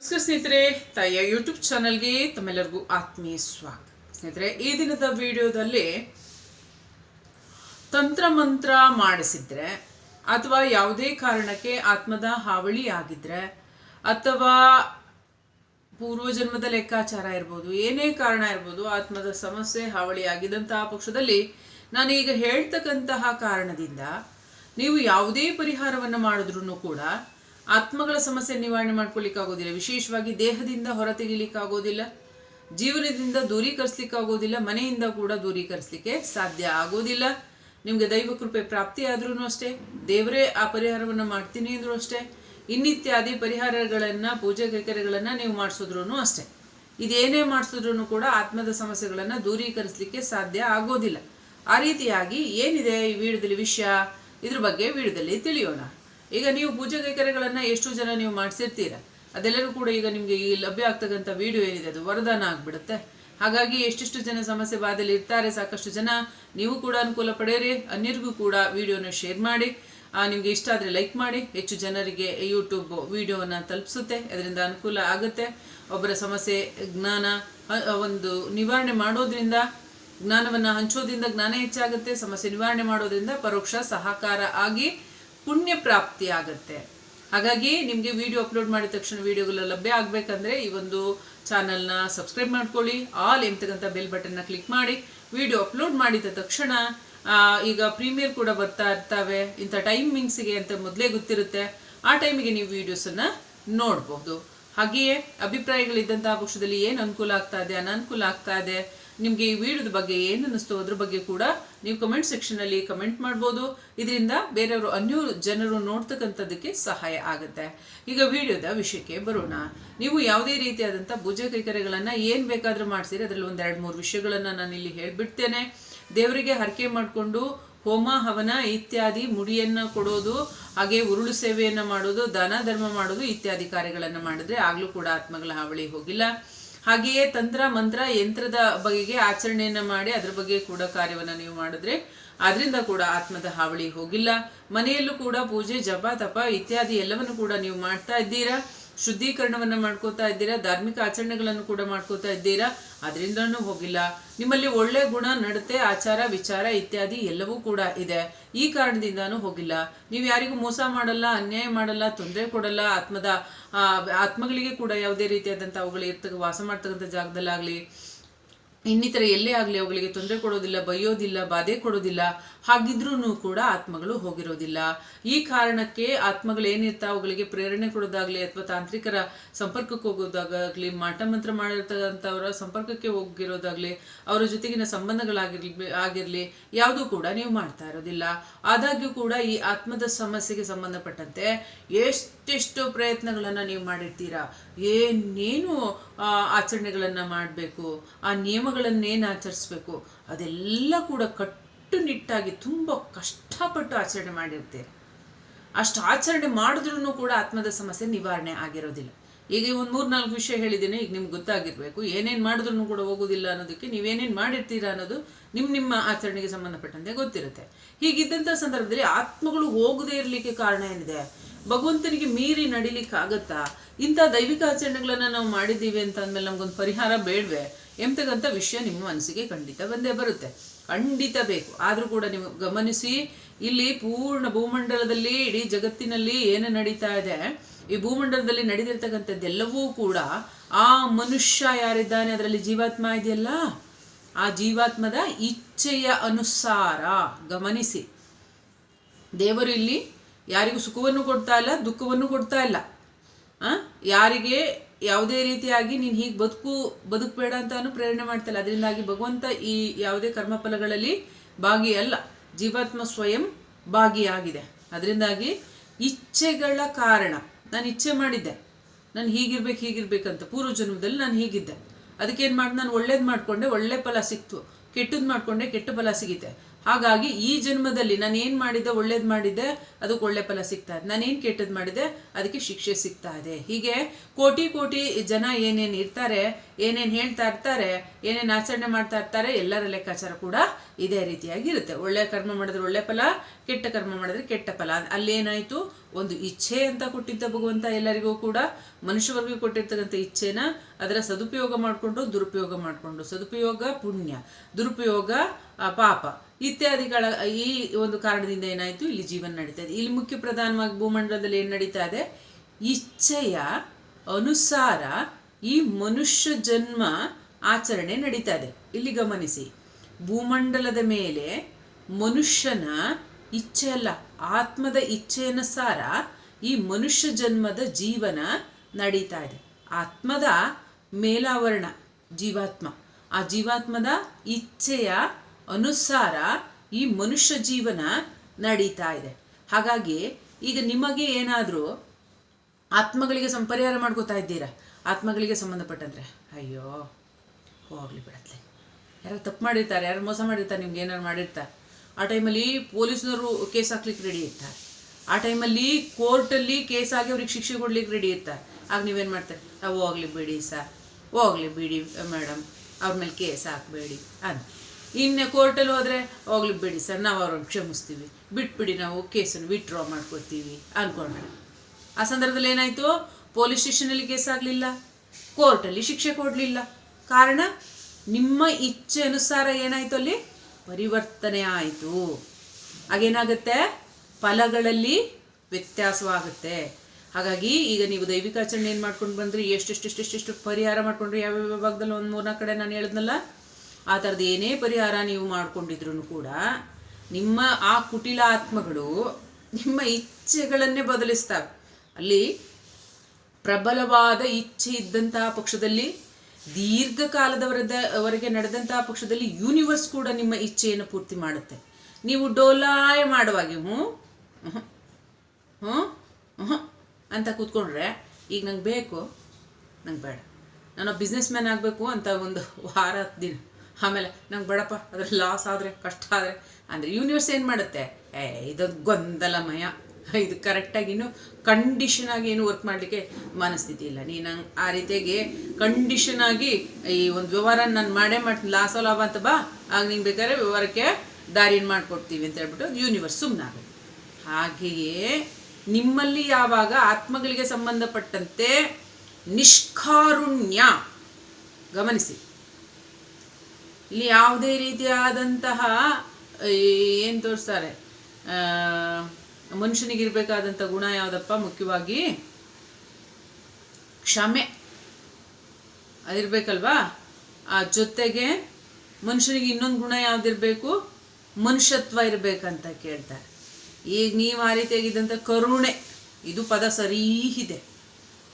ನಮಸ್ಕಾರ ಸ್ನೇಹಿತರೆ, ತಾಯಿಯ ಯೂಟ್ಯೂಬ್ ಚಾನಲ್ಗೆ ತಮ್ಮೆಲ್ಲರಿಗೂ ಆತ್ಮೀಯ ಸ್ವಾಗತ. ಸ್ನೇಹಿತರೆ, ಈ ದಿನದ ವಿಡಿಯೋದಲ್ಲಿ ತಂತ್ರ ಮಂತ್ರ ಮಾಡಿಸಿದ್ರೆ ಅಥವಾ ಯಾವುದೇ ಕಾರಣಕ್ಕೆ ಆತ್ಮದ ಹಾವಳಿ ಆಗಿದ್ರೆ ಅಥವಾ ಪೂರ್ವಜನ್ಮದ ಲೆಕ್ಕಾಚಾರ ಇರ್ಬೋದು, ಏನೇ ಕಾರಣ ಇರ್ಬೋದು ಆತ್ಮದ ಸಮಸ್ಯೆ ಹಾವಳಿ ಆಗಿದಂತಹ ಪಕ್ಷದಲ್ಲಿ ನಾನೀಗ ಹೇಳ್ತಕ್ಕಂತಹ ಕಾರಣದಿಂದ ನೀವು ಯಾವುದೇ ಪರಿಹಾರವನ್ನು ಮಾಡಿದ್ರೂ ಕೂಡ ಆತ್ಮಗಳ ಸಮಸ್ಯೆ ನಿವಾರಣೆ ಮಾಡ್ಕೊಳ್ಳಿಕ್ಕಾಗೋದಿಲ್ಲ. ವಿಶೇಷವಾಗಿ ದೇಹದಿಂದ ಹೊರತೆಗಿಲಿಕ್ಕಾಗೋದಿಲ್ಲ ಜೀವನದಿಂದ ದೂರೀಕರಿಸ್ಲಿಕ್ಕಾಗೋದಿಲ್ಲ. ಮನೆಯಿಂದ ಕೂಡ ದೂರೀಕರಿಸ್ಲಿಕ್ಕೆ ಸಾಧ್ಯ ಆಗೋದಿಲ್ಲ. ನಿಮಗೆ ದೈವ ಕೃಪೆ ಪ್ರಾಪ್ತಿ ಅಷ್ಟೇ. ದೇವರೇ ಆ ಪರಿಹಾರವನ್ನು ಮಾಡ್ತೀನಿ ಅಂದ್ರೂ ಅಷ್ಟೇ. ಇನ್ನಿತ್ಯಾದಿ ಪರಿಹಾರಗಳನ್ನು, ಪೂಜೆ ಕೈಕರ್ಯಗಳನ್ನು ನೀವು ಮಾಡಿಸಿದ್ರು ಅಷ್ಟೇ. ಇದೇನೇ ಮಾಡಿಸಿದ್ರು ಕೂಡ ಆತ್ಮದ ಸಮಸ್ಯೆಗಳನ್ನು ದೂರೀಕರಿಸಲಿಕ್ಕೆ ಸಾಧ್ಯ ಆಗೋದಿಲ್ಲ. ಆ ರೀತಿಯಾಗಿ ಏನಿದೆ ಈ ವೀಡದಲ್ಲಿ ವಿಷಯ? ಇದ್ರ ಬಗ್ಗೆ ವೀಡದಲ್ಲಿ ತಿಳಿಯೋಣ. ಈಗ ನೀವು ಪೂಜೆ ಕೈಕರ್ಯಗಳನ್ನು ಎಷ್ಟು ಜನ ನೀವು ಮಾಡಿಸಿರ್ತೀರ. ಅದೆಲ್ಲರೂ ಕೂಡ ಈಗ ನಿಮಗೆ ಈ ಲಭ್ಯ ಆಗ್ತಕ್ಕಂಥ ವಿಡಿಯೋ ಏನಿದೆ, ಅದು ವರದಾನ ಆಗಿಬಿಡುತ್ತೆ. ಹಾಗಾಗಿ ಎಷ್ಟೆಷ್ಟು ಜನ ಸಮಸ್ಯೆ ಬಾಧೆಯಲ್ಲಿ ಇರ್ತಾರೆ, ಸಾಕಷ್ಟು ಜನ ನೀವು ಕೂಡ ಅನುಕೂಲ ಪಡೆಯಿರಿ, ಅನ್ಯರಿಗೂ ಕೂಡ ವಿಡಿಯೋನ ಶೇರ್ ಮಾಡಿ. ನಿಮಗೆ ಇಷ್ಟ ಆದರೆ ಲೈಕ್ ಮಾಡಿ. ಹೆಚ್ಚು ಜನರಿಗೆ ಯೂಟ್ಯೂಬ್ ವಿಡಿಯೋವನ್ನು ತಲುಪಿಸುತ್ತೆ ಅದರಿಂದ ಅನುಕೂಲ ಆಗುತ್ತೆ. ಒಬ್ಬರ ಸಮಸ್ಯೆ ಜ್ಞಾನ ಒಂದು ನಿವಾರಣೆ ಮಾಡೋದ್ರಿಂದ, ಜ್ಞಾನವನ್ನು ಹಂಚೋದ್ರಿಂದ ಜ್ಞಾನ ಹೆಚ್ಚಾಗುತ್ತೆ. ಸಮಸ್ಯೆ ನಿವಾರಣೆ ಮಾಡೋದ್ರಿಂದ ಪರೋಕ್ಷ ಸಹಕಾರ ಆಗಿ ಪುಣ್ಯ ಪ್ರಾಪ್ತಿ ಆಗುತ್ತೆ ಹಾಗಾಗಿ ನಿಮಗೆ ವಿಡಿಯೋ ಅಪ್ಲೋಡ್ ಮಾಡಿದ ತಕ್ಷಣ ವಿಡಿಯೋಗಳು ಲಭ್ಯ ಆಗಬೇಕಂದ್ರೆ ಈ ಒಂದು ಚಾನಲ್ನ ಸಬ್ಸ್ಕ್ರೈಬ್ ಮಾಡ್ಕೊಳ್ಳಿ, ಆಲ್ ಎಂತಕ್ಕಂಥ ಬೆಲ್ ಬಟನ್ನ ಕ್ಲಿಕ್ ಮಾಡಿ, ವಿಡಿಯೋ ಅಪ್ಲೋಡ್ ಮಾಡಿದ ತಕ್ಷಣ ಈಗ ಪ್ರೀಮಿಯರ್ ಕೂಡ ಬರ್ತಾ ಇರ್ತವೆ. ಇಂಥ ಟೈಮಿಂಗ್ಸಿಗೆ ಅಂತ ಮೊದಲೇ ಗೊತ್ತಿರುತ್ತೆ. ಆ ಟೈಮಿಗೆ ನೀವು ವೀಡಿಯೋಸನ್ನು ನೋಡ್ಬೋದು. ಹಾಗೆಯೇ ಅಭಿಪ್ರಾಯಗಳಿದ್ದಂತಹ ಪಕ್ಷದಲ್ಲಿ ಏನು ಅನುಕೂಲ ಆಗ್ತಾ ಇದೆ, ಅನನುಕೂಲ ಆಗ್ತಾ ಇದೆ ನಿಮಗೆ ಈ ವಿಡಿಯೋದ ಬಗ್ಗೆ ಏನು ಅನ್ನಿಸ್ತು ಅದ್ರ ಬಗ್ಗೆ ಕೂಡ ನೀವು ಕಮೆಂಟ್ ಸೆಕ್ಷನಲ್ಲಿ ಕಮೆಂಟ್ ಮಾಡ್ಬೋದು. ಇದರಿಂದ ಬೇರೆಯವರು ಅನ್ಯ ಜನರು ನೋಡ್ತಕ್ಕಂಥದ್ದಕ್ಕೆ ಸಹಾಯ ಆಗುತ್ತೆ. ಈಗ ವಿಡಿಯೋದ ವಿಷಯಕ್ಕೆ ಬರೋಣ. ನೀವು ಯಾವುದೇ ರೀತಿಯಾದಂಥ ಭುಜ ಕೈಕರ್ಯಗಳನ್ನು ಏನು ಬೇಕಾದರೂ ಮಾಡಿಸಿರಿ. ಅದರಲ್ಲಿ ಒಂದು ಎರಡು ಮೂರು ವಿಷಯಗಳನ್ನು ನಾನು ಇಲ್ಲಿ ಹೇಳ್ಬಿಡ್ತೇನೆ. ದೇವರಿಗೆ ಹರಕೆ ಮಾಡಿಕೊಂಡು ಹೋಮ, ಹವನ ಇತ್ಯಾದಿ ಮುಡಿಯನ್ನು ಕೊಡೋದು, ಹಾಗೆ ಉರುಳು ಸೇವೆಯನ್ನು ಮಾಡೋದು, ದಾನ ಧರ್ಮ ಮಾಡೋದು ಇತ್ಯಾದಿ ಕಾರ್ಯಗಳನ್ನು ಮಾಡಿದ್ರೆ ಆಗಲೂ ಕೂಡ ಆತ್ಮಗಳ ಹಾವಳಿ ಹೋಗಿಲ್ಲ. ಹಾಗೆಯೇ ತಂತ್ರ, ಮಂತ್ರ, ಯಂತ್ರದ ಬಗೆಗೆ ಆಚರಣೆಯನ್ನು ಮಾಡಿ ಅದ್ರ ಬಗ್ಗೆ ಕೂಡ ಕಾರ್ಯವನ್ನು ನೀವು ಮಾಡಿದ್ರೆ ಅದರಿಂದ ಕೂಡ ಆತ್ಮದ ಹಾವಳಿ ಹೋಗಿಲ್ಲ. ಮನೆಯಲ್ಲೂ ಕೂಡ ಪೂಜೆ, ಜಪ, ತಪ ಇತ್ಯಾದಿ ಎಲ್ಲವನ್ನು ಕೂಡ ನೀವು ಮಾಡ್ತಾ ಇದ್ದೀರಾ? ಶುದ್ಧೀಕರಣವನ್ನು ಮಾಡ್ಕೋತಾ ಇದ್ದೀರಾ? ಧಾರ್ಮಿಕ ಆಚರಣೆಗಳನ್ನು ಕೂಡ ಮಾಡ್ಕೋತಾ ಇದ್ದೀರಾ? ಅದರಿಂದನೂ ಹೋಗಿಲ್ಲ. ನಿಮ್ಮಲ್ಲಿ ಒಳ್ಳೆ ಗುಣ, ನಡತೆ, ಆಚಾರ, ವಿಚಾರ ಇತ್ಯಾದಿ ಎಲ್ಲವೂ ಕೂಡ ಇದೆ. ಈ ಕಾರಣದಿಂದಾನೂ ಹೋಗಿಲ್ಲ. ನೀವು ಯಾರಿಗೂ ಮೋಸ ಮಾಡಲ್ಲ, ಅನ್ಯಾಯ ಮಾಡಲ್ಲ, ತೊಂದರೆ ಕೊಡಲ್ಲ, ಆತ್ಮದ ಆತ್ಮಗಳಿಗೆ ಕೂಡ ಯಾವುದೇ ರೀತಿಯಾದಂಥ ಅವುಗಳು ಇರ್ತಕ್ಕ, ವಾಸ ಮಾಡ್ತಕ್ಕಂಥ ಜಾಗದಲ್ಲಾಗಲಿ ಇನ್ನಿತರ ಎಲ್ಲೇ ಆಗಲಿ ಅವುಗಳಿಗೆ ತೊಂದರೆ ಕೊಡೋದಿಲ್ಲ, ಬೈಯೋದಿಲ್ಲ, ಬಾಧೆ ಕೊಡೋದಿಲ್ಲ ಹಾಗಿದ್ರೂ ಕೂಡ ಆತ್ಮಗಳು ಹೋಗಿರೋದಿಲ್ಲ. ಈ ಕಾರಣಕ್ಕೆ ಆತ್ಮಗಳು ಏನಿರ್ತಾವೆ ಅವುಗಳಿಗೆ ಪ್ರೇರಣೆ ಕೊಡೋದಾಗ್ಲಿ ಅಥವಾ ತಾಂತ್ರಿಕರ ಸಂಪರ್ಕಕ್ಕೆ ಹೋಗೋದಾಗಲಿ ಮಾಟ ಮಂತ್ರ ಮಾಡಿರ್ತಕ್ಕಂಥವರ ಸಂಪರ್ಕಕ್ಕೆ ಹೋಗಿರೋದಾಗ್ಲಿ, ಅವರ ಜೊತೆಗಿನ ಸಂಬಂಧಗಳಾಗಿರ್ಲಿ, ಆಗಿರಲಿ, ಯಾವುದೂ ಕೂಡ ನೀವು ಮಾಡ್ತಾ ಇರೋದಿಲ್ಲ. ಆದಾಗ್ಯೂ ಕೂಡ ಈ ಆತ್ಮದ ಸಮಸ್ಯೆಗೆ ಸಂಬಂಧಪಟ್ಟಂತೆ ಎಷ್ಟೆಷ್ಟು ಪ್ರಯತ್ನಗಳನ್ನು ನೀವು ಮಾಡಿರ್ತೀರಾ? ಏನೇನು ಆಚರಣೆಗಳನ್ನು ಮಾಡಬೇಕು, ಆ ನಿಯಮಗಳನ್ನೇನು ಆಚರಿಸ್ಬೇಕು ಅದೆಲ್ಲ ಕೂಡ ಕಟ್ಟುನಿಟ್ಟಾಗಿ ತುಂಬ ಕಷ್ಟಪಟ್ಟು ಆಚರಣೆ ಮಾಡಿರ್ತೀರಿ. ಅಷ್ಟು ಆಚರಣೆ ಮಾಡಿದ್ರೂ ಕೂಡ ಆತ್ಮದ ಸಮಸ್ಯೆ ನಿವಾರಣೆ ಆಗಿರೋದಿಲ್ಲ. ಈಗ ಒಂದು ಮೂರು ನಾಲ್ಕು ವಿಷಯ ಹೇಳಿದ್ದೀನಿ, ಈಗ ನಿಮ್ಗೆ ಗೊತ್ತಾಗಿರಬೇಕು. ಏನೇನು ಮಾಡಿದ್ರೂ ಕೂಡ ಹೋಗೋದಿಲ್ಲ ಅನ್ನೋದಕ್ಕೆ ನೀವೇನೇನು ಮಾಡಿರ್ತೀರಾ ಅನ್ನೋದು ನಿಮ್ಮ ನಿಮ್ಮ ಆಚರಣೆಗೆ ಸಂಬಂಧಪಟ್ಟಂತೆ ಗೊತ್ತಿರುತ್ತೆ. ಹೀಗಿದ್ದಂಥ ಸಂದರ್ಭದಲ್ಲಿ ಆತ್ಮಗಳು ಹೋಗದೇ ಇರಲಿಕ್ಕೆ ಕಾರಣ ಏನಿದೆ? ಭಗವಂತನಿಗೆ ಮೀರಿ ನಡಿಲಿಕ್ಕಾಗತ್ತಾ? ಇಂಥ ದೈವಿಕ ಆಚರಣೆಗಳನ್ನು ನಾವು ಮಾಡಿದ್ದೀವಿ ಅಂತ ಅಂದಮೇಲೆ ನಮಗೊಂದು ಪರಿಹಾರ ಬೇಡವೆ. ಎಂತಕ್ಕಂಥ ವಿಷಯ ನಿಮ್ಮ ಮನಸ್ಸಿಗೆ ಖಂಡಿತ ಬಂದೇ ಬರುತ್ತೆ. ಖಂಡಿತ ಬೇಕು. ಆದರೂ ಕೂಡ ನೀವು ಗಮನಿಸಿ, ಇಲ್ಲಿ ಪೂರ್ಣ ಭೂಮಂಡಲದಲ್ಲಿ, ಇಡೀ ಜಗತ್ತಿನಲ್ಲಿ ಏನು ನಡೀತಾ ಇದೆ? ಈ ಭೂಮಂಡಲದಲ್ಲಿ ನಡೆದಿರ್ತಕ್ಕಂಥದ್ದೆಲ್ಲವೂ ಕೂಡ ಆ ಮನುಷ್ಯ ಯಾರಿದ್ದಾನೆ? ಅದರಲ್ಲಿ ಜೀವಾತ್ಮ ಇದೆಯಲ್ಲ? ಆ ಜೀವಾತ್ಮದ ಇಚ್ಛೆಯ ಅನುಸಾರ ಗಮನಿಸಿ. ದೇವರು ಇಲ್ಲಿ ಯಾರಿಗೂ ಸುಖವನ್ನು ಕೊಡ್ತಾ ಇಲ್ಲ, ದುಃಖವನ್ನು ಕೊಡ್ತಾ ಇಲ್ಲ? ಯಾರಿಗೆ ಯಾವುದೇ ರೀತಿಯಾಗಿ ನೀನು ಹೀಗೆ ಬದುಕು, ಬದುಕಬೇಡ ಅಂತಾನು ಪ್ರೇರಣೆ ಮಾಡ್ತಾ ಇಲ್ಲ ಅದರಿಂದಾಗಿ ಭಗವಂತ ಈ ಯಾವುದೇ ಕರ್ಮಫಲಗಳಲ್ಲಿ ಭಾಗಿಯಲ್ಲ. ಜೀವಾತ್ಮ ಸ್ವಯಂ ಭಾಗಿಯಾಗಿದೆ. ಅದರಿಂದಾಗಿ ಇಚ್ಛೆಗಳ ಕಾರಣ. ನಾನು ಇಚ್ಛೆ ಮಾಡಿದ್ದೆ. ನಾನು ಹೀಗಿರ್ಬೇಕು ಹೀಗಿರ್ಬೇಕಂತ ಪೂರ್ವ ಜನ್ಮದಲ್ಲಿ ನಾನು ಹೀಗಿದ್ದೆ. ಅದಕ್ಕೇನು ಮಾಡಿ, ನಾನು ಒಳ್ಳೇದು ಮಾಡಿಕೊಂಡೆ, ಒಳ್ಳೆ ಫಲ ಸಿಕ್ತು. ಕೆಟ್ಟದ್ದು ಮಾಡಿಕೊಂಡೆ, ಕೆಟ್ಟ ಫಲ ಸಿಗುತ್ತೆ ಹಾಗಾಗಿ ಈ ಜನ್ಮದಲ್ಲಿ ನಾನು ಏನು ಮಾಡಿದ್ದೆ, ಒಳ್ಳೇದು ಮಾಡಿದ್ದೆ, ಅದಕ್ಕೆ ಒಳ್ಳೆ ಫಲ ಸಿಗ್ತಾ ಇದೆ. ನಾನೇನು ಕೆಟ್ಟದ್ದು ಮಾಡಿದೆ ಅದಕ್ಕೆ ಶಿಕ್ಷೆ ಸಿಗ್ತಾ ಇದೆ. ಹೀಗೆ ಕೋಟಿ ಕೋಟಿ ಜನ ಏನೇನು ಇರ್ತಾರೆ, ಏನೇನು ಹೇಳ್ತಾ ಇರ್ತಾರೆ, ಏನೇನು ಆಚರಣೆ ಮಾಡ್ತಾ ಇರ್ತಾರೆ, ಎಲ್ಲರ ಲೆಕ್ಕಾಚಾರ ಕೂಡ ಇದೇ ರೀತಿಯಾಗಿ ಇರುತ್ತೆ. ಒಳ್ಳೆ ಕರ್ಮ ಮಾಡಿದ್ರೆ ಒಳ್ಳೆ ಫಲ, ಕೆಟ್ಟ ಕರ್ಮ ಮಾಡಿದ್ರೆ ಕೆಟ್ಟ ಫಲ. ಅಲ್ಲೇನಾಯಿತು? ಒಂದು ಇಚ್ಛೆ ಅಂತ ಕೊಟ್ಟಿದ್ದ ಭಗವಂತ ಎಲ್ಲರಿಗೂ ಕೂಡ, ಮನುಷ್ಯವರ್ಗೂ ಕೊಟ್ಟಿರ್ತಕ್ಕಂಥ ಇಚ್ಛೆನ ಅದರ ಸದುಪಯೋಗ ಮಾಡಿಕೊಂಡು, ದುರುಪಯೋಗ ಮಾಡಿಕೊಂಡು. ಸದುಪಯೋಗ ಪುಣ್ಯ, ದುರುಪಯೋಗ ಪಾಪ. ಇತ್ಯಾದಿಗಳ ಈ ಒಂದು ಕಾರಣದಿಂದ ಏನಾಯಿತು? ಇಲ್ಲಿ ಜೀವನ ನಡೀತಾ ಇದೆ. ಇಲ್ಲಿ ಮುಖ್ಯ ಪ್ರಧಾನವಾಗಿ ಭೂಮಂಡಲದಲ್ಲಿ ಏನು ನಡೀತಾ ಇದೆ? ಇಚ್ಛೆಯ ಅನುಸಾರ ಈ ಮನುಷ್ಯ ಜನ್ಮ ಆಚರಣೆ ನಡೀತಾ ಇದೆ. ಇಲ್ಲಿ ಗಮನಿಸಿ. ಭೂಮಂಡಲದ ಮೇಲೆ ಮನುಷ್ಯನ ಇಚ್ಛೆ ಅಲ್ಲ, ಆತ್ಮದ ಇಚ್ಛೆಯನುಸಾರ ಈ ಮನುಷ್ಯ ಜನ್ಮದ ಜೀವನ ನಡೀತಾ ಇದೆ. ಆತ್ಮದ ಮೇಲಾವರಣ ಜೀವಾತ್ಮ. ಆ ಜೀವಾತ್ಮದ ಇಚ್ಛೆಯ ಅನುಸಾರ ಈ ಮನುಷ್ಯ ಜೀವನ ನಡೀತಾ ಇದೆ. ಹಾಗಾಗಿ ಈಗ ನಿಮಗೆ ಏನಾದರೂ ಆತ್ಮಗಳಿಗೆ ಸಂಪರಿಹಾರ ಮಾಡ್ಕೋತಾ ಇದ್ದೀರಾ? ಆತ್ಮಗಳಿಗೆ ಸಂಬಂಧಪಟ್ಟಂದ್ರೆ? ಅಯ್ಯೋ, ಹೋಗ್ಲಿ ಬಿಡತ್ಲೆ ಯಾರು ತಪ್ಪು ಮಾಡಿರ್ತಾರೆ, ಯಾರು ಮೋಸ ಮಾಡಿರ್ತಾರೆ, ನಿಮ್ಗೆ ಏನಾರು ಮಾಡಿರ್ತಾರೆ. ಆ ಟೈಮಲ್ಲಿ ಪೊಲೀಸ್ನವರು ಕೇಸ್ ಹಾಕ್ಲಿಕ್ಕೆ ರೆಡಿ ಇರ್ತಾರೆ. ಆ ಟೈಮಲ್ಲಿ ಕೋರ್ಟಲ್ಲಿ ಕೇಸ್ ಆಗಿ ಅವ್ರಿಗೆ ಶಿಕ್ಷೆ ಕೊಡ್ಲಿಕ್ಕೆ ರೆಡಿ ಇರ್ತಾರೆ. ಆಗ ನೀವೇನು ಮಾಡ್ತಾರೆ? ಹೋಗ್ಲಿ ಬಿಡಿ ಸರ್, ಹೋಗ್ಲಿ ಬಿಡಿ ಮೇಡಮ್, ಅವ್ರ ಮೇಲೆ ಕೇಸ್ ಹಾಕಬೇಡಿ ಅಂತ. ಇನ್ನು ಕೋರ್ಟಲ್ಲಿ ಹೋದರೆ, ಹೋಗ್ಲಿ ಬಿಡಿ ಸರ್, ನಾವು ಅವ್ರನ್ನ ಕ್ಷಮಿಸ್ತೀವಿ. ಬಿಟ್ಬಿಡಿ ನಾವು ಕೇಸನ್ನು ವಿತ್ಡ್ರಾ ಮಾಡ್ಕೊತೀವಿ ಅಂದ್ಕೊಂಡ್ರೆ ಆ ಸಂದರ್ಭದಲ್ಲಿ ಏನಾಯಿತು? ಪೊಲೀಸ್ ಸ್ಟೇಷನಲ್ಲಿ ಕೇಸ್ ಆಗಲಿಲ್ಲ. ಕೋರ್ಟಲ್ಲಿ ಶಿಕ್ಷೆ ಕೊಡಲಿಲ್ಲ. ಕಾರಣ, ನಿಮ್ಮ ಇಚ್ಛೆ ಅನುಸಾರ ಏನಾಯಿತು ಅಲ್ಲಿ? ಪರಿವರ್ತನೆ ಆಯಿತು. ಹಾಗೇನಾಗುತ್ತೆ? ಫಲಗಳಲ್ಲಿ ವ್ಯತ್ಯಾಸವಾಗುತ್ತೆ. ಹಾಗಾಗಿ ಈಗ ನೀವು ದೈವಿಕಾಚರಣೆ ಏನು ಮಾಡ್ಕೊಂಡು ಬಂದ್ರಿ? ಎಷ್ಟೆಷ್ಟೆಷ್ಟೆಷ್ಟು ಪರಿಹಾರ ಮಾಡ್ಕೊಂಡ್ರಿ? ಯಾವ್ಯಾವ ಭಾಗದಲ್ಲಿ ಒಂದು ಮೂರ್ನಾಲ್ಕು ಕಡೆ ನಾನು ಹೇಳಿದ್ನಲ್ಲ? ಆ ಥರದ್ದು ಏನೇ ಪರಿಹಾರ ನೀವು ಮಾಡಿಕೊಂಡಿದ್ರು ಕೂಡ ನಿಮ್ಮ ಆ ಕುಟಿಲಾತ್ಮಗಳು ನಿಮ್ಮ ಇಚ್ಛೆಗಳನ್ನೇ ಬದಲಿಸ್ತವೆ. ಅಲ್ಲಿ ಪ್ರಬಲವಾದ ಇಚ್ಛೆ ಇದ್ದಂತಹ ಪಕ್ಷದಲ್ಲಿ, ದೀರ್ಘಕಾಲದವರದ ವರೆಗೆ ನಡೆದಂತಹ ಪಕ್ಷದಲ್ಲಿ ಯೂನಿವರ್ಸ್ ಕೂಡ ನಿಮ್ಮ ಇಚ್ಛೆಯನ್ನು ಪೂರ್ತಿ ಮಾಡುತ್ತೆ. ನೀವು ಡೋಲಾಯ ಮಾಡುವಾಗೆ, ಹ್ಞೂ ಹ್ಞೂ ಹ್ಞೂ ಅಂತ ಕೂತ್ಕೊಂಡ್ರೆ, ಈಗ ನಂಗೆ ಬೇಕು, ನಂಗೆ ಬೇಡ. ನಾನು ಬಿಸ್ನೆಸ್ ಮ್ಯಾನ್ ಆಗಬೇಕು ಅಂತ ಒಂದು ವಾರ ದಿನ. ಆಮೇಲೆ ನಂಗೆ ಬೇಡಪ್ಪ ಅದ್ರ ಲಾಸ್ ಆದರೆ, ಕಷ್ಟ ಆದರೆ. ಅಂದರೆ ಯೂನಿವರ್ಸ್ ಏನು ಮಾಡುತ್ತೆ? ಏ ಇದು ಗೊಂದಲಮಯ. ಇದು ಕರೆಕ್ಟಾಗಿ ಇನ್ನೂ ಕಂಡೀಷನ್ ಆಗಿ ಏನು ವರ್ಕ್ ಮಾಡಲಿಕ್ಕೆ ಮನಸ್ಥಿತಿ ಇಲ್ಲ. ನೀನು ನಂಗೆ ಆ ರೀತಿಯಾಗಿ ಕಂಡೀಷನ್ ಆಗಿ ಈ ಒಂದು ವ್ಯವಹಾರ ನಾನು ಮಾಡೇ ಮಾಡ್ತೀನಿ ಲಾಸೋ ಲಾಭ ಅಂತ ಬಾ, ಆಗ ನಿಂಗೆ ಬೇಕಾದ್ರೆ ವ್ಯವಹಾರಕ್ಕೆ ದಾರಿಯನ್ನು ಮಾಡಿಕೊಡ್ತೀವಿ ಅಂತ ಹೇಳ್ಬಿಟ್ಟು ಯೂನಿವರ್ಸ್ ಸುಮ್ಮನಾಗುತ್ತೆ ಹಾಗೆಯೇ ನಿಮ್ಮಲ್ಲಿ ಯಾವಾಗ ಆತ್ಮಗಳಿಗೆ ಸಂಬಂಧಪಟ್ಟಂತೆ ನಿಷ್ಕಾರುಣ್ಯ, ಗಮನಿಸಿ. ಇಲ್ಲಿ ಯಾವುದೇ ರೀತಿಯಾದಂತಹ ಏನು ತೋರಿಸ್ತಾರೆ? ಮನುಷ್ಯನಿಗಿರ್ಬೇಕಾದಂಥ ಗುಣ ಯಾವುದಪ್ಪ? ಮುಖ್ಯವಾಗಿ ಕ್ಷಮೆ. ಅದಿರ್ಬೇಕಲ್ವಾ? ಆ ಜೊತೆಗೆ ಮನುಷ್ಯನಿಗೆ ಇನ್ನೊಂದು ಗುಣ ಯಾವುದಿರಬೇಕು? ಮನುಷ್ಯತ್ವ ಇರಬೇಕಂತ ಕೇಳ್ತಾರೆ. ಈಗ ನೀವು ಆ ರೀತಿಯಾಗಿದ್ದಂಥ ಕರುಣೆ. ಇದು ಪದ ಸರಿ ಇದೆ.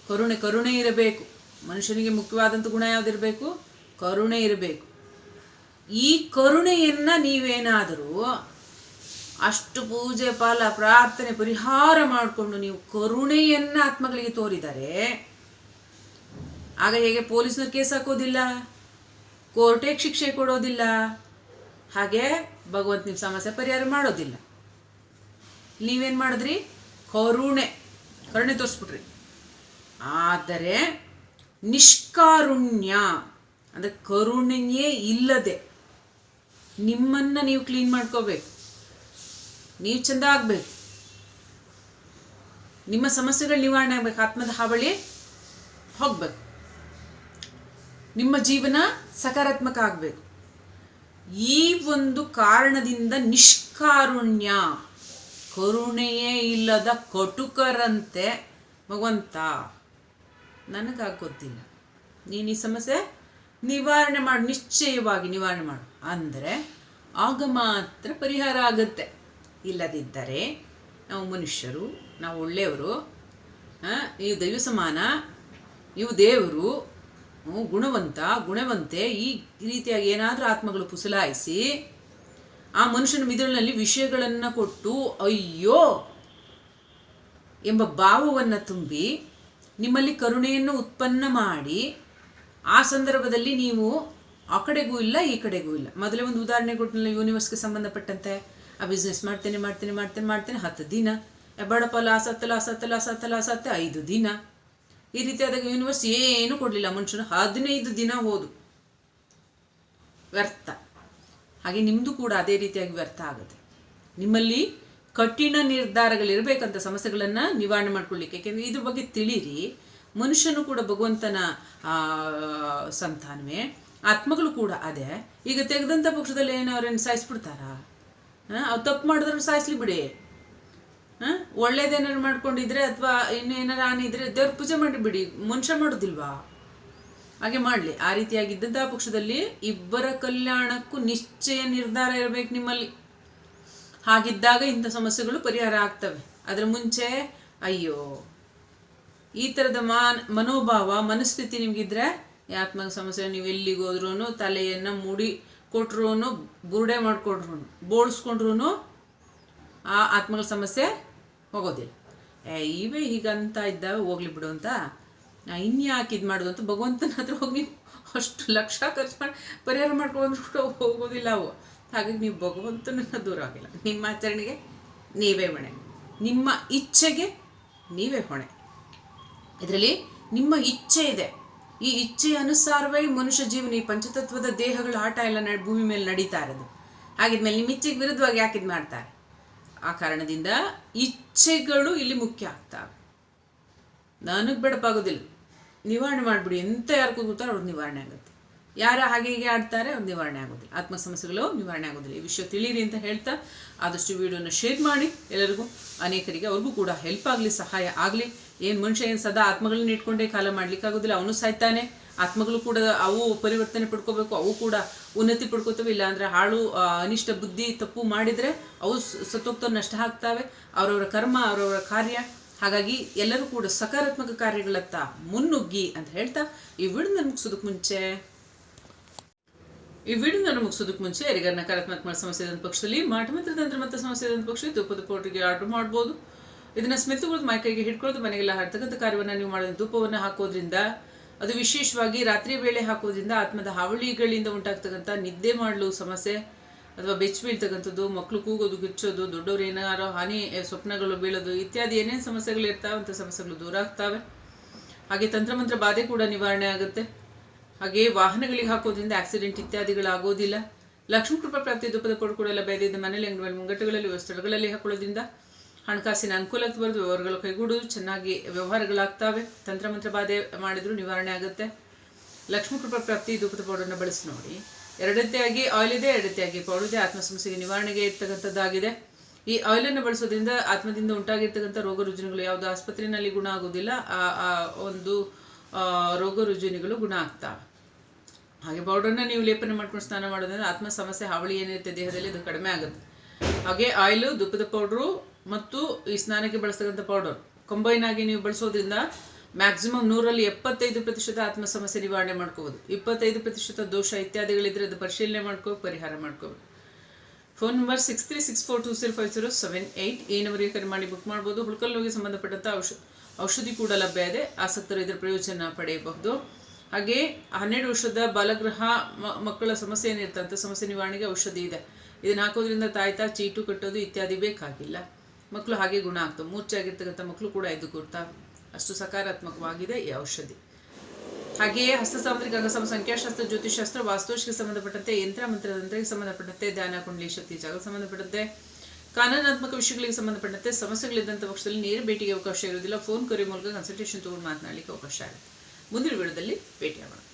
ಕರುಣೆ ಕರುಣೆ ಇರಬೇಕು. ಮನುಷ್ಯನಿಗೆ ಮುಖ್ಯವಾದಂಥ ಗುಣ ಯಾವುದಿರಬೇಕು? ಕರುಣೆ ಇರಬೇಕು. ಈ ಕರುಣೆಯನ್ನು ನೀವೇನಾದರೂ ಅಷ್ಟು ಪೂಜೆ ಪಾಲ ಪ್ರಾರ್ಥನೆ ಪರಿಹಾರ ಮಾಡಿಕೊಂಡು ನೀವು ಕರುಣೆಯನ್ನು ಆತ್ಮಗಳಿಗೆ ತೋರಿದರೆ, ಆಗ ಹೇಗೆ ಪೊಲೀಸ್ನವ್ರು ಕೇಸ್ ಹಾಕೋದಿಲ್ಲ, ಕೋರ್ಟೇ ಶಿಕ್ಷೆ ಕೊಡೋದಿಲ್ಲ, ಹಾಗೆ ಭಗವಂತ ನಿಮ್ಮ ಸಮಸ್ಯೆ ಪರಿಹಾರ ಮಾಡೋದಿಲ್ಲ. ನೀವೇನು ಮಾಡಿದ್ರಿ? ಕರುಣೆ ಕರುಣೆ ತೋರಿಸ್ಬಿಟ್ರಿ. ಆದರೆ ನಿಷ್ಕಾರುಣ್ಯ, ಅಂದರೆ ಕರುಣೆಯೇ ಇಲ್ಲದೆ ನಿಮ್ಮನ್ನು ನೀವು ಕ್ಲೀನ್ ಮಾಡ್ಕೋಬೇಕು. ನೀವು ಚೆಂದ ಆಗಬೇಕು. ನಿಮ್ಮ ಸಮಸ್ಯೆಗಳು ನಿವಾರಣೆ ಆಗಬೇಕು. ಆತ್ಮದ ಹಾವಳಿ ಹೋಗ್ಬೇಕು. ನಿಮ್ಮ ಜೀವನ ಸಕಾರಾತ್ಮಕ ಆಗಬೇಕು. ಈ ಒಂದು ಕಾರಣದಿಂದ ನಿಷ್ಕಾರುಣ್ಯ, ಕರುಣೆಯೇ ಇಲ್ಲದ ಕಟುಕರಂತೆ ಭಗವಂತ, ನನಗಾಗಿ ಗೊತ್ತಿಲ್ಲ. ನೀನು ಈ ಸಮಸ್ಯೆ ನಿವಾರಣೆ ಮಾಡು, ನಿಶ್ಚಯವಾಗಿ ನಿವಾರಣೆ ಮಾಡು. ಅಂದರೆ ಆಗ ಮಾತ್ರ ಪರಿಹಾರ ಆಗುತ್ತೆ. ಇಲ್ಲದಿದ್ದರೆ ನಾವು ಮನುಷ್ಯರು, ನಾವು ಒಳ್ಳೆಯವರು ನೀವು ದೈವ ಸಮಾನ ಇವು ದೇವರು ಗುಣವಂತ, ಗುಣವಂತೆ, ಈ ರೀತಿಯಾಗಿ ಏನಾದರೂ ಆತ್ಮಗಳು ಪುಸಲಾಯಿಸಿ, ಆ ಮನುಷ್ಯನ ಮಿದುಳಿನಲ್ಲಿ ವಿಷಯಗಳನ್ನು ಕೊಟ್ಟು, ಅಯ್ಯೋ, ಎಂಬ ಭಾವವನ್ನು ತುಂಬಿ, ನಿಮ್ಮಲ್ಲಿ ಕರುಣೆಯನ್ನು ಉತ್ಪನ್ನ ಮಾಡಿ ಆ ಸಂದರ್ಭದಲ್ಲಿ ನೀವು ಆ ಕಡೆಗೂ ಇಲ್ಲ, ಈ ಕಡೆಗೂ ಇಲ್ಲ. ಮೊದಲೇ ಒಂದು ಉದಾಹರಣೆ ಕೊಟ್ಟಿಲ್ಲ ಯೂನಿವರ್ಸ್ಗೆ ಸಂಬಂಧಪಟ್ಟಂತೆ, ಆ ಬಿಸ್ನೆಸ್ ಮಾಡ್ತೇನೆ ಮಾಡ್ತೇನೆ ಮಾಡ್ತೇನೆ ಮಾಡ್ತೇನೆ, ಹತ್ತು ದಿನ. ಏ ಬೇಡಪ್ಪ ಲಾಸ್ ಆತ ಲಾಸ್ ಆತ ಲಾಸ್ ಹತ್ತೆ ಐದು ದಿನ. ಈ ರೀತಿಯಾದಾಗ ಯೂನಿವರ್ಸ್ ಏನು ಕೊಡಲಿಲ್ಲ. ಮನುಷ್ಯನ ಹದಿನೈದು ದಿನ ಹೋದು ವ್ಯರ್ಥ. ಹಾಗೆ ನಿಮ್ಮದು ಕೂಡ ಅದೇ ರೀತಿಯಾಗಿ ವ್ಯರ್ಥ ಆಗುತ್ತೆ. ನಿಮ್ಮಲ್ಲಿ ಕಠಿಣ ನಿರ್ಧಾರಗಳಿರಬೇಕಂತ ಸಮಸ್ಯೆಗಳನ್ನು ನಿವಾರಣೆ ಮಾಡ್ಕೊಳ್ಳಿಕ್ಕೆ ಯಾಕೆಂದರೆ ಇದ್ರ ಬಗ್ಗೆ ತಿಳಿರಿ ಮನುಷ್ಯನು ಕೂಡ ಭಗವಂತನ ಸಂತಾನವೇ. ಆತ್ಮಗಳು ಕೂಡ ಅದೇ. ಈಗ ತೆಗೆದಂಥ ಪಕ್ಷದಲ್ಲಿ ಏನು ಅವ್ರೇನು ಸಾಯಿಸ್ಬಿಡ್ತಾರಾ ಅವ್ರು ತಪ್ಪು ಮಾಡಿದ್ರು ಸಾಯಿಸ್ಲಿ ಬಿಡಿ. ಹಾಂ? ಒಳ್ಳೇದೇನಾರು ಮಾಡ್ಕೊಂಡಿದ್ರೆ ಅಥವಾ ಇನ್ನೇನಾರು ಇದ್ರೆ ದೇವ್ರ ಪೂಜೆ ಮಾಡಿಬಿಡಿ ಮನುಷ್ಯ ಮಾಡೋದಿಲ್ವಾ? ಹಾಗೆ ಮಾಡಲಿ. ಆ ರೀತಿಯಾಗಿದ್ದಂತಹ ಪಕ್ಷದಲ್ಲಿ ಇಬ್ಬರ ಕಲ್ಯಾಣಕ್ಕೂ ನಿಶ್ಚಯ ನಿರ್ಧಾರ ಇರಬೇಕು ನಿಮ್ಮಲ್ಲಿ. ಹಾಗಿದ್ದಾಗ ಇಂಥ ಸಮಸ್ಯೆಗಳು ಪರಿಹಾರ ಆಗ್ತವೆ. ಅದರ ಮುಂಚೆ, ಅಯ್ಯೋ ಈ ಥರದ ಮಾನ್, ಮನೋಭಾವ, ಮನಸ್ಥಿತಿ ನಿಮಗಿದ್ರೆ ಯಾತ್ಮಕ ಸಮಸ್ಯೆ ನೀವು ಎಲ್ಲಿಗೆ ಹೋದ್ರೂ ತಲೆಯನ್ನು ಮುಡಿ ಕೊಟ್ರೂ ಬುರುಡೆ ಮಾಡಿಕೊಟ್ರು ಬೋಳ್ಸ್ಕೊಂಡ್ರೂ ಆ ಆತ್ಮಗಳ ಸಮಸ್ಯೆ ಹೋಗೋದಿಲ್ಲ. ಏ, ಇವೇ ಹೀಗಂತ ಇದ್ದಾವೆ, ಹೋಗ್ಲಿ ಬಿಡು ಅಂತ. ಇನ್ಯಾಕೆ ಇದು ಮಾಡೋದು ಅಂತ ಭಗವಂತನ ಹತ್ರ ಹೋಗಿ ನೀವು ಅಷ್ಟು ಲಕ್ಷ ಖರ್ಚು ಮಾಡಿ, ಪರಿಹಾರ ಮಾಡ್ಕೊಂಡು ಕೂಡ ಹೋಗೋದಿಲ್ಲ ಅವು. ಹಾಗಾಗಿ ನೀವು ಭಗವಂತನನ್ನ ದೂರ ಆಗಿಲ್ಲ. ನಿಮ್ಮ ಆಚರಣೆಗೆ ನೀವೇ ಹೊಣೆ. ನಿಮ್ಮ ಇಚ್ಛೆಗೆ ನೀವೇ ಹೊಣೆ. ಇದರಲ್ಲಿ ನಿಮ್ಮ ಇಚ್ಛೆ ಇದೆ. ಈ ಇಚ್ಛೆ ಅನುಸಾರವೇ ಮನುಷ್ಯ ಜೀವನ, ಈ ಪಂಚತತ್ವದ ದೇಹಗಳ ಆಟ ಎಲ್ಲ ಭೂಮಿ ಮೇಲೆ ನಡೀತಾ ಇರೋದು. ಹಾಗಿದ್ಮೇಲೆ ನಿಮ್ಮ ಇಚ್ಛೆಗೆ ವಿರುದ್ಧವಾಗಿ ಯಾಕೆ ಇದು ಮಾಡ್ತಾರೆ? ಆ ಕಾರಣದಿಂದ ಇಚ್ಛೆಗಳು ಇಲ್ಲಿ ಮುಖ್ಯ ಆಗ್ತಾವೆ ನನಗೆ ಬೇಡಪ್ಪಾಗೋದಿಲ್ಲ ನಿವಾರಣೆ ಮಾಡಿಬಿಡಿ. ಎಂತ ಯಾರು ಕೂತಾರೋ ಅವ್ರದ್ದು ನಿವಾರಣೆ ಆಗುತ್ತೆ. ಯಾರು ಹಾಗೆ ಹೀಗೆ ಆಡ್ತಾರೆ ಅವ್ರು ನಿವಾರಣೆ ಆಗೋದಿಲ್ಲ. ಆತ್ಮ ಸಮಸ್ಯೆಗಳು ನಿವಾರಣೆ ಆಗೋದಿಲ್ಲ. ಈ ವಿಷಯ ತಿಳಿಯಿರಿ ಅಂತ ಹೇಳ್ತಾ ಆದಷ್ಟು ವಿಡಿಯೋನ ಶೇರ್ ಮಾಡಿ. ಎಲ್ಲರಿಗೂ, ಅನೇಕರಿಗೆ ಅವ್ರಿಗೂ ಕೂಡ ಹೆಲ್ಪ್ ಆಗಲಿ, ಸಹಾಯ ಆಗಲಿ. ಏನು ಮನುಷ್ಯ ಏನು ಸದಾ ಆತ್ಮಗಳನ್ನ ಇಟ್ಕೊಂಡೇ ಕಾಲ ಮಾಡ್ಲಿಕ್ಕಾಗೋದಿಲ್ಲ, ಅವನು ಸಾಯ್ತಾನೆ. ಆತ್ಮಗಳು ಕೂಡ ಅವು ಪರಿವರ್ತನೆ ಪಡ್ಕೋಬೇಕು, ಅವು ಕೂಡ ಉನ್ನತಿ ಪಡ್ಕೋತವೆ. ಇಲ್ಲಾಂದ್ರೆ ಹಾಳು ಅನಿಷ್ಟ ಬುದ್ಧಿ ತಪ್ಪು ಮಾಡಿದರೆ ಅವು ಸತ್ತೋಗ್ತವೆ, ನಷ್ಟ ಆಗ್ತಾವೆ. ಅವರವರ ಕರ್ಮ, ಅವರವರ ಕಾರ್ಯ. ಹಾಗಾಗಿ ಎಲ್ಲರೂ ಕೂಡ ಸಕಾರಾತ್ಮಕ ಕಾರ್ಯಗಳತ್ತ ಮುನ್ನುಗ್ಗಿ ಅಂತ ಹೇಳ್ತಾ, ಈ ವಿಡಿಯೋನ ಮುಗಿಸೋದಕ್ಕೆ ಮುಂಚೆ, ಈ ವಿಡಿಯೋನ ಮುಗಿಸೋದಕ್ಕೆ ಮುಂಚೆ ಯಾರಿಗಾರ ನಕಾರಾತ್ಮಕ ಸಮಸ್ಯೆ ಪಕ್ಷದಲ್ಲಿ ಮಾಟ ತಂತ್ರ ಮತ್ತು ಸಮಸ್ಯೆ ಇದ್ದ ಪಕ್ಷ ತುಪ್ಪದ ಪೌಡ್ರಿಗೆ ಆರ್ಡರ್ ಮಾಡ್ಬೋದು. ಇದನ್ನ ಮೈ ಮೈಕೈಗೆ ಹಿಡ್ಕೊಳ್ಳೋದು ಮನೆಗೆಲ್ಲ ಹರ್ತಕ್ಕಂಥ ಕಾರ್ಯವನ್ನು ನೀವು ಮಾಡೋದು ಧೂಪವನ್ನು ಹಾಕೋದ್ರಿಂದ, ಅದು ವಿಶೇಷವಾಗಿ ರಾತ್ರಿ ವೇಳೆ ಹಾಕೋದ್ರಿಂದ ಆತ್ಮದ ಹಾವಳಿಗಳಿಂದ ಉಂಟಾಗ್ತಕ್ಕಂಥ ನಿದ್ದೆ ಮಾಡಲು ಸಮಸ್ಯೆ, ಅಥವಾ ಬೆಚ್ಚ ಬೀಳ್ತಕ್ಕಂಥದ್ದು ಮಕ್ಕಳು ಕೂಗೋದು ಗಿಚ್ಚೋದು ದೊಡ್ಡವ್ರು ಏನಾರೋ ಹಾನಿ ಸ್ವಪ್ನಗಳು ಬೀಳೋದು ಇತ್ಯಾದಿ ಏನೇನು ಸಮಸ್ಯೆಗಳು ಇರ್ತಾವೆ ಅಂಥ ಸಮಸ್ಯೆಗಳು ದೂರ ಆಗ್ತಾವೆ. ಹಾಗೆ ತಂತ್ರಮಂತ್ರ ಬಾಧೆ ಕೂಡ ನಿವಾರಣೆ ಆಗುತ್ತೆ. ಹಾಗೆ ವಾಹನಗಳಿಗೆ ಹಾಕೋದ್ರಿಂದ ಆಕ್ಸಿಡೆಂಟ್ ಇತ್ಯಾದಿಗಳಾಗೋದಿಲ್ಲ. ಲಕ್ಷ್ಮೀ ಕೃಪಾ ಪ್ರಾಪ್ತಿ ಧೂಪದ ಕೊಡು ಕೂಡ ಎಲ್ಲ ಅಂಗಡಿ ಮೇಲೆ ಮುಂಗಟ್ಟುಗಳಲ್ಲಿ ಸ್ಥಳಗಳಲ್ಲಿ ಹಾಕೊಳ್ಳೋದ್ರಿಂದ ಹಣಕಾಸಿನ ಅನುಕೂಲಕ್ಕೆ ಬರೆದು ವ್ಯವಹಾರಗಳು ಕೈಗೂಡುದು ಚೆನ್ನಾಗಿ ವ್ಯವಹಾರಗಳಾಗ್ತವೆ. ತಂತ್ರಮಂತ್ರ ಬಾಧೆ ಮಾಡಿದ್ರು ನಿವಾರಣೆ ಆಗುತ್ತೆ. ಲಕ್ಷ್ಮೀ ಕೃಪಾ ಪ್ರಾಪ್ತಿ ಧೂಪದ ಪೌಡರ್ನ ಬಳಸಿ ನೋಡಿ. ಎರಡತೆಯಾಗಿ ಆಯಿಲ್ ಇದೆ ಎರಡತ್ತೆಯಾಗಿ ಪೌಡರ್ ಇದೆ. ಆತ್ಮ ಸಮಸ್ಯೆಗೆ ನಿವಾರಣೆಗೆ ಇರ್ತಕ್ಕಂಥದ್ದಾಗಿದೆ. ಈ ಆಯಿಲನ್ನು ಬಳಸೋದ್ರಿಂದ ಆತ್ಮದಿಂದ ಉಂಟಾಗಿರ್ತಕ್ಕಂಥ ರೋಗ ರುಜಿನಗಳು ಯಾವುದು ಆಸ್ಪತ್ರೆಯಲ್ಲಿ ಗುಣ ಆಗೋದಿಲ್ಲ ಆ ಒಂದು ರೋಗ ರುಜಿನಗಳು ಗುಣ ಆಗ್ತಾವೆ. ಹಾಗೆ ಪೌಡರ್ನ ನೀವು ಲೇಪನ ಮಾಡ್ಕೊಂಡು ಸ್ನಾನ ಮಾಡೋದ್ರಿಂದ ಆತ್ಮ ಸಮಸ್ಯೆ, ಹಾವಳಿ ಏನಿರುತ್ತೆ ದೇಹದಲ್ಲಿ ಅದು ಕಡಿಮೆ ಆಗುತ್ತೆ. ಹಾಗೆ ಆಯಿಲು ಧೂಪದ ಪೌಡ್ರು ಮತ್ತು ಈ ಸ್ನಾನಕ್ಕೆ ಬಳಸ್ತಕ್ಕಂಥ ಪೌಡರ್ ಕಂಬೈನ್ ಆಗಿ ನೀವು ಬಳಸೋದ್ರಿಂದ ಮ್ಯಾಕ್ಸಿಮಮ್ ನೂರಲ್ಲಿ ಎಪ್ಪತ್ತೈದು ಪ್ರತಿಶತ ಆತ್ಮ ಸಮಸ್ಯೆ ನಿವಾರಣೆ ಮಾಡ್ಕೋಬೋದು. ಇಪ್ಪತ್ತೈದು ಪ್ರತಿಶತ ದೋಷ ಇತ್ಯಾದಿಗಳಿದ್ರೆ ಅದು ಪರಿಶೀಲನೆ ಮಾಡ್ಕೋ ಪರಿಹಾರ ಮಾಡ್ಕೋಬೋದು. Phone number six three six four two zero five zero seven eight ಈ ನಂಬರಿಗೆ ಕರೆ ಮಾಡಿ ಬುಕ್ ಮಾಡ್ಬೋದು. ಹುಳ್ಕಲ್ ನೋವಿಗೆ ಸಂಬಂಧಪಟ್ಟಂಥ ಔಷ, ಔಷಧಿ ಕೂಡ ಲಭ್ಯ ಇದೆ. ಆಸಕ್ತರು ಇದರ ಪ್ರಯೋಜನ ಪಡೆಯಬಹುದು. ಹಾಗೆ ಹನ್ನೆರಡು ವರ್ಷದ ಬಾಲಗೃಹ ಮಕ್ಕಳ ಸಮಸ್ಯೆ ಏನಿರುತ್ತೆ ಸಮಸ್ಯೆ ನಿವಾರಣೆಗೆ ಔಷಧಿ ಇದೆ. ಇದನ್ನು ಹಾಕೋದ್ರಿಂದ ತಾಯ್ತ, ಚೀಟು ಕಟ್ಟೋದು ಇತ್ಯಾದಿ ಬೇಕಾಗಿಲ್ಲ. ಮಕ್ಕಳು ಹಾಗೆ ಗುಣ ಆಗ್ತವೆ. ಮೂರ್ಛೆಯಾಗಿರ್ತಕ್ಕಂಥ ಮಕ್ಕಳು ಕೂಡ ಇದು ಗುರ್ತಾ ಅಷ್ಟು ಸಕಾರಾತ್ಮಕವಾಗಿದೆ ಈ ಔಷಧಿ. ಹಾಗೆಯೇ ಹಸ್ತ ಸಾಮುದ್ರಿಕ ಅಂಗಸಮ ಸಂಖ್ಯಾಶಾಸ್ತ್ರ ಜ್ಯೋತಿಷಾಸ್ತ್ರ ವಾಸ್ತುಶಿಗೆ ಸಂಬಂಧಪಟ್ಟಂತೆ ಯಂತ್ರ ಮಂತ್ರತಂತ್ರಕ್ಕೆ ಸಂಬಂಧಪಟ್ಟಂತೆ ಧ್ಯಾನ, ಕುಂಡಲಿ, ಶಕ್ತಿ, ಜಾಗಕ್ಕೆ ಸಂಬಂಧಪಟ್ಟಂತೆ ಕಾನೂನಾತ್ಮಕ ವಿಷಯಗಳಿಗೆ ಸಂಬಂಧಪಟ್ಟಂತೆ ಸಮಸ್ಯೆಗಳಿದ್ದಂಥ ಪಕ್ಷದಲ್ಲಿ ನೇರ ಭೇಟಿಗೆ ಅವಕಾಶ ಇರುವುದಿಲ್ಲ. ಫೋನ್, ಕರೆ ಮೂಲಕ ಕನ್ಸಲ್ಟೇಷನ್ ತಗೊಂಡು ಮಾತನಾಡಲಿಕ್ಕೆ ಅವಕಾಶ ಆಗುತ್ತೆ. ಮುಂದಿನ ವಿಡಿಯೋದಲ್ಲಿ ಭೇಟಿಯಾಗೋಣ.